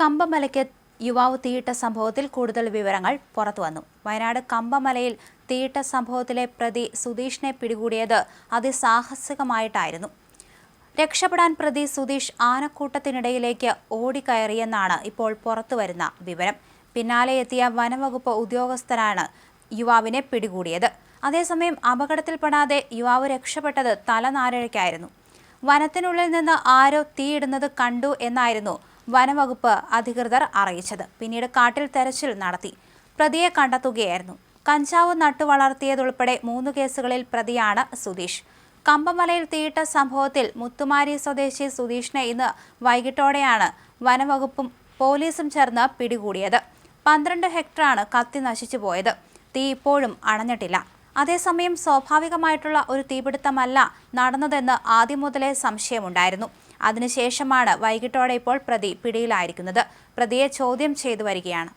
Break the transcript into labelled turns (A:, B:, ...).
A: കമ്പമലയ്ക്ക് യുവാവ് തീയിട്ട സംഭവത്തിൽ കൂടുതൽ വിവരങ്ങൾ പുറത്തുവന്നു വയനാട് കമ്പമലയിൽ തീയിട്ട സംഭവത്തിലെ പ്രതി സുധീഷിനെ പിടികൂടിയത് അതിസാഹസികമായിട്ടായിരുന്നു. രക്ഷപ്പെടാൻ പ്രതി സുധീഷ് ആനക്കൂട്ടത്തിനിടയിലേക്ക് ഓടിക്കയറിയെന്നാണ് ഇപ്പോൾ പുറത്തുവരുന്ന വിവരം. പിന്നാലെ എത്തിയ വനവകുപ്പ് ഉദ്യോഗസ്ഥരാണ് യുവാവിനെ പിടികൂടിയത്. അതേസമയം അപകടത്തിൽപ്പെടാതെ യുവാവ് രക്ഷപ്പെട്ടത് തലനാരിഴയ്ക്കായിരുന്നു. വനത്തിനുള്ളിൽ നിന്ന് ആരോ തീയിടുന്നത് കണ്ടു എന്നായിരുന്നു വനവകുപ്പ് അധികൃതർ അറിയിച്ചത്. പിന്നീട് കാട്ടിൽ തെരച്ചിൽ നടത്തി. പ്രതിയെ കണ്ടെത്തുകയായിരുന്നു. കഞ്ചാവ് നട്ടുവളർത്തിയതുൾപ്പെടെ മൂന്ന് കേസുകളിൽ പ്രതിയാണ് സുധീഷ്. കമ്പമലയിൽ തീയിട്ട സംഭവത്തിൽ മുത്തുമാരി സ്വദേശി സുധീഷിനെ ഇന്ന് വൈകിട്ടോടെയാണ് വനവകുപ്പും പോലീസും ചേർന്ന് പിടികൂടിയത്. പന്ത്രണ്ട് ഹെക്ടറാണ് കത്തി നശിച്ചു പോയത് തീ ഇപ്പോഴും അണഞ്ഞിട്ടില്ല. അതേസമയം സ്വാഭാവികമായിട്ടുള്ള ഒരു തീപിടുത്തമല്ല നടന്നതെന്ന് ആദ്യം മുതലേ സംശയമുണ്ടായിരുന്നു. അതിനുശേഷമാണ് വൈകിട്ടോടെ ഇപ്പോൾ പ്രതി പിടിയിലായിരിക്കുന്നത്. പ്രതിയെ ചോദ്യം ചെയ്തു വരികയാണ്.